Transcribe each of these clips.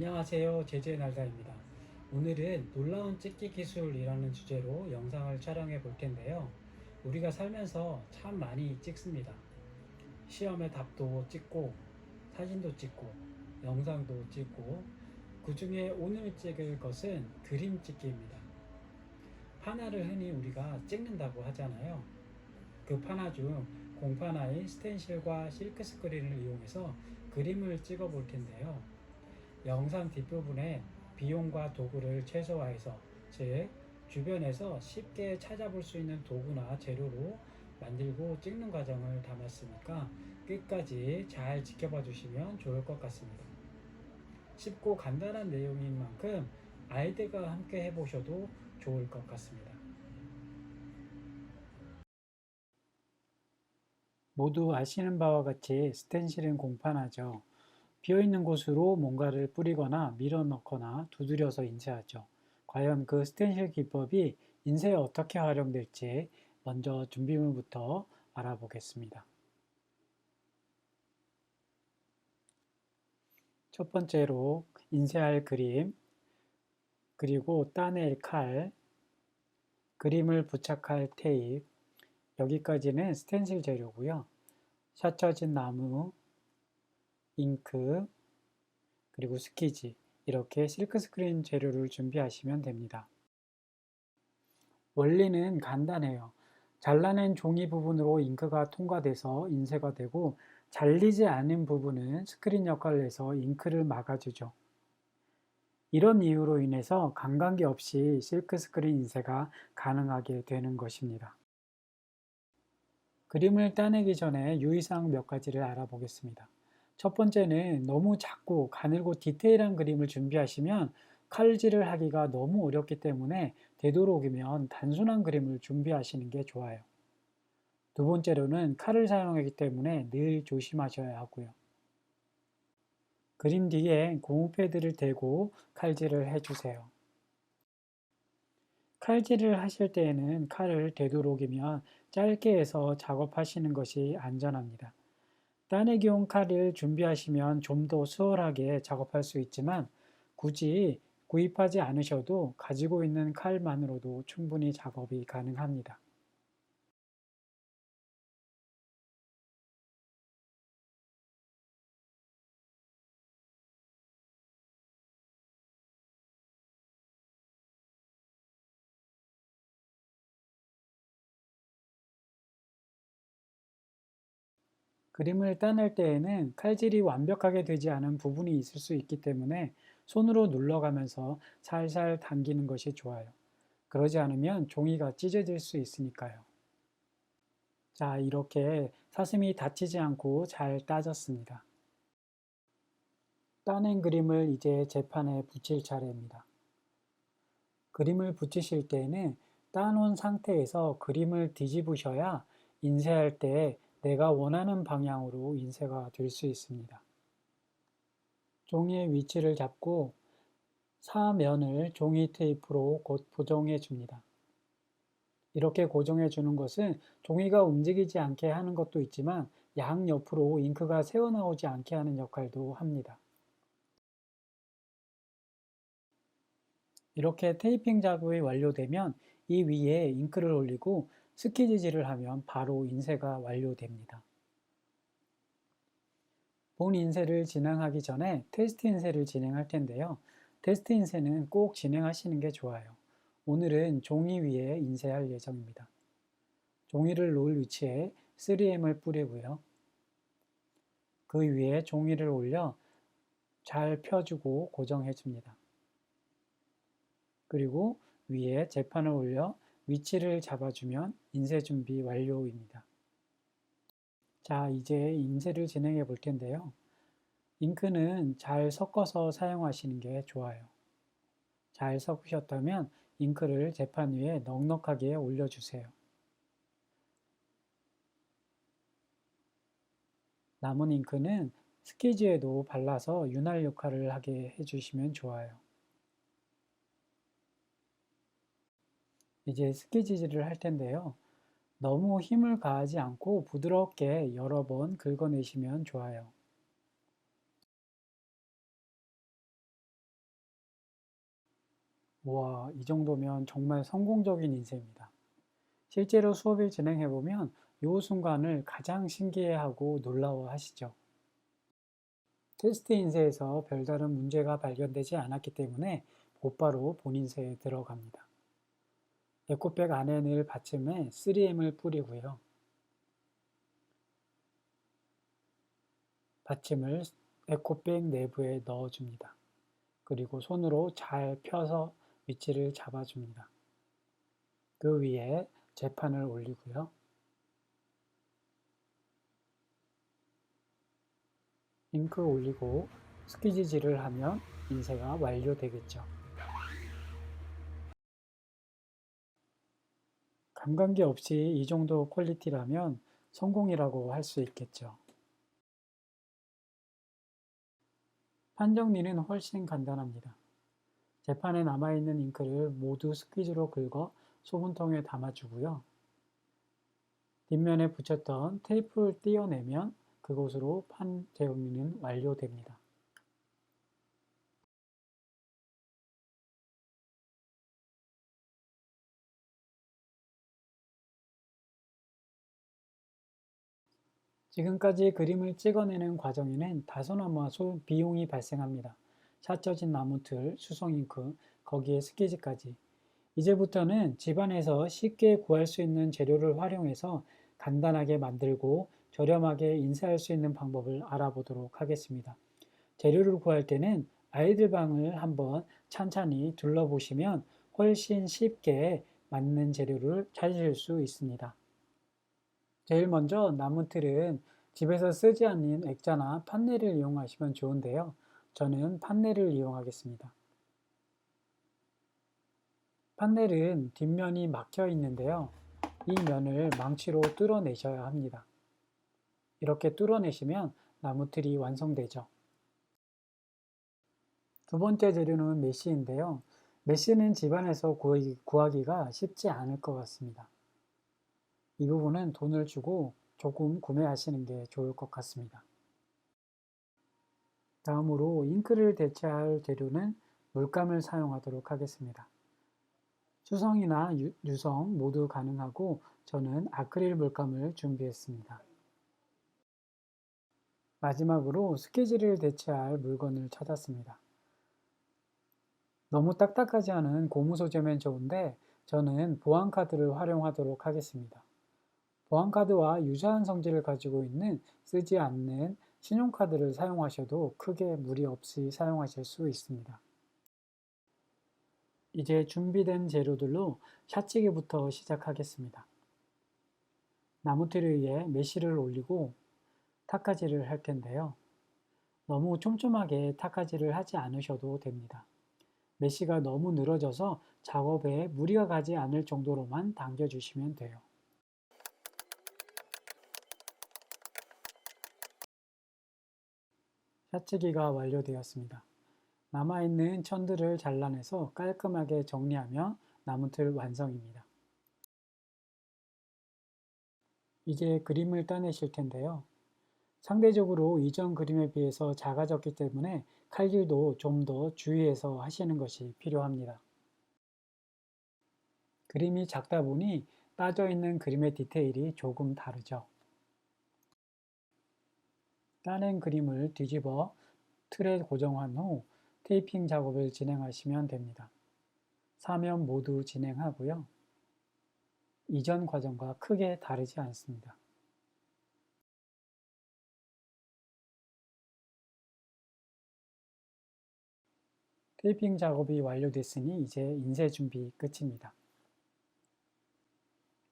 안녕하세요. 제주의 날다입니다. 오늘은 놀라운 찍기 기술이라는 주제로 영상을 촬영해 볼 텐데요. 우리가 살면서 참 많이 찍습니다. 시험의 답도 찍고, 사진도 찍고, 영상도 찍고, 그 중에 오늘 찍을 것은 그림 찍기입니다. 파나를 흔히 우리가 찍는다고 하잖아요. 그 파나 중 공파나인 스텐실과 실크 스크린을 이용해서 그림을 찍어 볼 텐데요. 영상 뒷부분에 비용과 도구를 최소화해서 즉 주변에서 쉽게 찾아볼 수 있는 도구나 재료로 만들고 찍는 과정을 담았으니까 끝까지 잘 지켜봐 주시면 좋을 것 같습니다. 쉽고 간단한 내용인 만큼 아이들과 함께 해보셔도 좋을 것 같습니다. 모두 아시는 바와 같이 스텐실은 공판하죠. 비어있는 곳으로 뭔가를 뿌리거나 밀어넣거나 두드려서 인쇄하죠. 과연 그 스텐실 기법이 인쇄에 어떻게 활용될지 먼저 준비물부터 알아보겠습니다. 첫 번째로 인쇄할 그림, 그리고 따낼 칼, 그림을 부착할 테이프, 여기까지는 스텐실 재료고요. 샷쳐진 나무, 잉크, 그리고 스키지 이렇게 실크 스크린 재료를 준비하시면 됩니다. 원리는 간단해요. 잘라낸 종이 부분으로 잉크가 통과돼서 인쇄가 되고 잘리지 않은 부분은 스크린 역할을 해서 잉크를 막아주죠. 이런 이유로 인해서 관광기 없이 실크 스크린 인쇄가 가능하게 되는 것입니다. 그림을 따내기 전에 유의사항 몇 가지를 알아보겠습니다. 첫 번째는 너무 작고 가늘고 디테일한 그림을 준비하시면 칼질을 하기가 너무 어렵기 때문에 되도록이면 단순한 그림을 준비하시는 게 좋아요. 두 번째로는 칼을 사용하기 때문에 늘 조심하셔야 하고요. 그림 뒤에 고무 패드를 대고 칼질을 해주세요. 칼질을 하실 때에는 칼을 되도록이면 짧게 해서 작업하시는 것이 안전합니다. 따내기용 칼을 준비하시면 좀 더 수월하게 작업할 수 있지만 굳이 구입하지 않으셔도 가지고 있는 칼만으로도 충분히 작업이 가능합니다. 그림을 따낼 때에는 칼질이 완벽하게 되지 않은 부분이 있을 수 있기 때문에 손으로 눌러가면서 살살 당기는 것이 좋아요. 그러지 않으면 종이가 찢어질 수 있으니까요. 자, 이렇게 사슴이 다치지 않고 잘 따졌습니다. 따낸 그림을 이제 재판에 붙일 차례입니다. 그림을 붙이실 때에는 따놓은 상태에서 그림을 뒤집으셔야 인쇄할 때 내가 원하는 방향으로 인쇄가 될 수 있습니다. 종이의 위치를 잡고 사면을 종이 테이프로 곧 고정해 줍니다. 이렇게 고정해 주는 것은 종이가 움직이지 않게 하는 것도 있지만 양옆으로 잉크가 새어나오지 않게 하는 역할도 합니다. 이렇게 테이핑 작업이 완료되면 이 위에 잉크를 올리고 스키지질을 하면 바로 인쇄가 완료됩니다. 본 인쇄를 진행하기 전에 테스트 인쇄를 진행할 텐데요. 테스트 인쇄는 꼭 진행하시는 게 좋아요. 오늘은 종이 위에 인쇄할 예정입니다. 종이를 놓을 위치에 3M을 뿌리고요. 그 위에 종이를 올려 잘 펴주고 고정해 줍니다. 그리고 위에 재판을 올려 위치를 잡아주면 인쇄 준비 완료입니다. 자, 이제 인쇄를 진행해 볼 텐데요. 잉크는 잘 섞어서 사용하시는 게 좋아요. 잘 섞으셨다면 잉크를 재판 위에 넉넉하게 올려주세요. 남은 잉크는 스케지에도 발라서 윤활 역할을 하게 해주시면 좋아요. 이제 스케치질을 할 텐데요. 너무 힘을 가하지 않고 부드럽게 여러 번 긁어내시면 좋아요. 우와, 이 정도면 정말 성공적인 인쇄입니다. 실제로 수업을 진행해보면 이 순간을 가장 신기해하고 놀라워하시죠. 테스트 인쇄에서 별다른 문제가 발견되지 않았기 때문에 곧바로 본인쇄에 들어갑니다. 에코백 안에 늘 받침에 3M을 뿌리고요. 받침을 에코백 내부에 넣어줍니다. 그리고 손으로 잘 펴서 위치를 잡아줍니다. 그 위에 재판을 올리고요. 잉크 올리고 스퀴지질을 하면 인쇄가 완료되겠죠. 감각이 없이 이 정도 퀄리티라면 성공이라고 할 수 있겠죠. 판 정리는 훨씬 간단합니다. 재판에 남아있는 잉크를 모두 스퀴즈로 긁어 소분통에 담아주고요. 뒷면에 붙였던 테이프를 띄어내면 그곳으로 판 정리는 완료됩니다. 지금까지 그림을 찍어내는 과정에는 다소나무와 소 비용이 발생합니다. 샷져진 나무틀, 수성잉크, 거기에 스케치까지. 이제부터는 집안에서 쉽게 구할 수 있는 재료를 활용해서 간단하게 만들고 저렴하게 인쇄할 수 있는 방법을 알아보도록 하겠습니다. 재료를 구할 때는 아이들 방을 한번 찬찬히 둘러보시면 훨씬 쉽게 맞는 재료를 찾으실 수 있습니다. 제일 먼저 나무틀은 집에서 쓰지 않는 액자나 판넬을 이용하시면 좋은데요. 저는 판넬을 이용하겠습니다. 판넬은 뒷면이 막혀 있는데요. 이 면을 망치로 뚫어내셔야 합니다. 이렇게 뚫어내시면 나무틀이 완성되죠. 두 번째 재료는 메쉬인데요. 메쉬는 집안에서 구하기가 쉽지 않을 것 같습니다. 이 부분은 돈을 주고 조금 구매하시는 게 좋을 것 같습니다. 다음으로 잉크를 대체할 재료는 물감을 사용하도록 하겠습니다. 수성이나 유, 성 모두 가능하고 저는 아크릴 물감을 준비했습니다. 마지막으로 스케치를 대체할 물건을 찾았습니다. 너무 딱딱하지 않은 고무 소재면 좋은데 저는 보안 카드를 활용하도록 하겠습니다. 보안카드와 유사한 성질을 가지고 있는 쓰지 않는 신용카드를 사용하셔도 크게 무리 없이 사용하실 수 있습니다. 이제 준비된 재료들로 샷치기부터 시작하겠습니다. 나무틀 위에 메쉬를 올리고 탁까지를 할 텐데요. 너무 촘촘하게 탁까지를 하지 않으셔도 됩니다. 메쉬가 너무 늘어져서 작업에 무리가 가지 않을 정도로만 당겨주시면 돼요. 샷치기가 완료되었습니다. 남아있는 천들을 잘라내서 깔끔하게 정리하며 나무틀 완성입니다. 이제 그림을 따내실 텐데요. 상대적으로 이전 그림에 비해서 작아졌기 때문에 칼질도 좀 더 주의해서 하시는 것이 필요합니다. 그림이 작다 보니 빠져 있는 그림의 디테일이 조금 다르죠. 따낸 그림을 뒤집어 틀에 고정한 후 테이핑 작업을 진행하시면 됩니다. 사면 모두 진행하고요. 이전 과정과 크게 다르지 않습니다. 테이핑 작업이 완료됐으니 이제 인쇄 준비 끝입니다.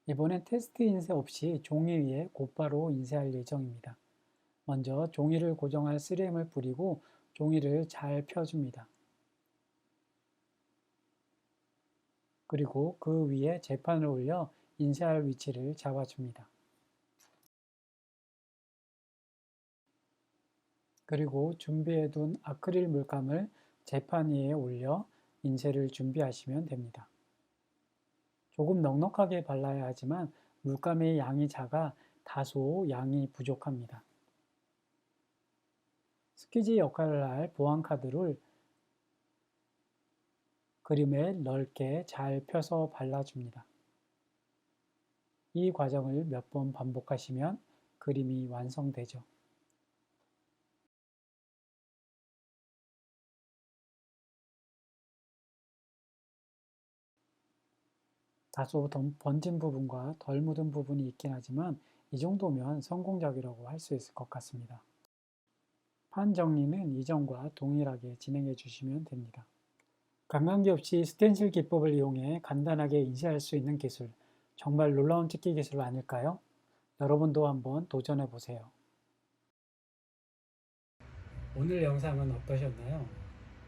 이번엔 테스트 인쇄 없이 종이 위에 곧바로 인쇄할 예정입니다. 먼저 종이를 고정할 3M을 뿌리고 종이를 잘 펴줍니다. 그리고 그 위에 재판을 올려 인쇄할 위치를 잡아줍니다. 그리고 준비해둔 아크릴 물감을 재판 위에 올려 인쇄를 준비하시면 됩니다. 조금 넉넉하게 발라야 하지만 물감의 양이 작아 다소 양이 부족합니다. 스퀴지 역할을 할 보안 카드를 그림에 넓게 잘 펴서 발라줍니다. 이 과정을 몇 번 반복하시면 그림이 완성되죠. 다소 던- 번진 부분과 덜 묻은 부분이 있긴 하지만 이 정도면 성공적이라고 할 수 있을 것 같습니다. 판 정리는 이전과 동일하게 진행해 주시면 됩니다. 관광기 없이 스텐실 기법을 이용해 간단하게 인쇄할 수 있는 기술, 정말 놀라운 찍기 기술 아닐까요? 여러분도 한번 도전해 보세요. 오늘 영상은 어떠셨나요?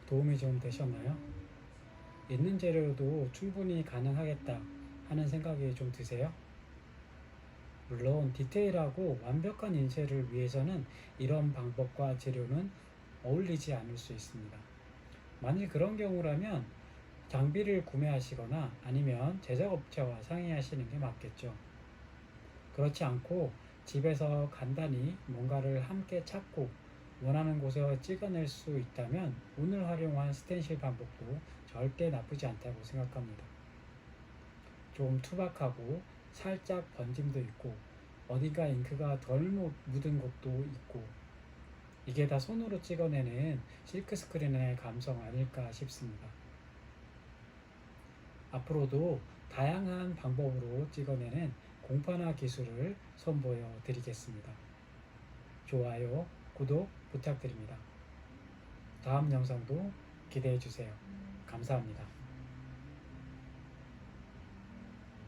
도움이 좀 되셨나요? 있는 재료로도 충분히 가능하겠다 하는 생각이 좀 드세요? 물론 디테일하고 완벽한 인쇄를 위해서는 이런 방법과 재료는 어울리지 않을 수 있습니다. 만일 그런 경우라면 장비를 구매하시거나 아니면 제작업체와 상의하시는 게 맞겠죠. 그렇지 않고 집에서 간단히 뭔가를 함께 찾고 원하는 곳에 찍어낼 수 있다면 오늘 활용한 스텐실 방법도 절대 나쁘지 않다고 생각합니다. 좀 투박하고 살짝 번짐도 있고 어딘가 잉크가 덜 묻- 묻은 것도 있고 이게 다 손으로 찍어내는 실크 스크린의 감성 아닐까 싶습니다. 앞으로도 다양한 방법으로 찍어내는 공파나 기술을 선보여 드리겠습니다. 좋아요, 구독 부탁드립니다. 다음 영상도 기대해 주세요. 감사합니다.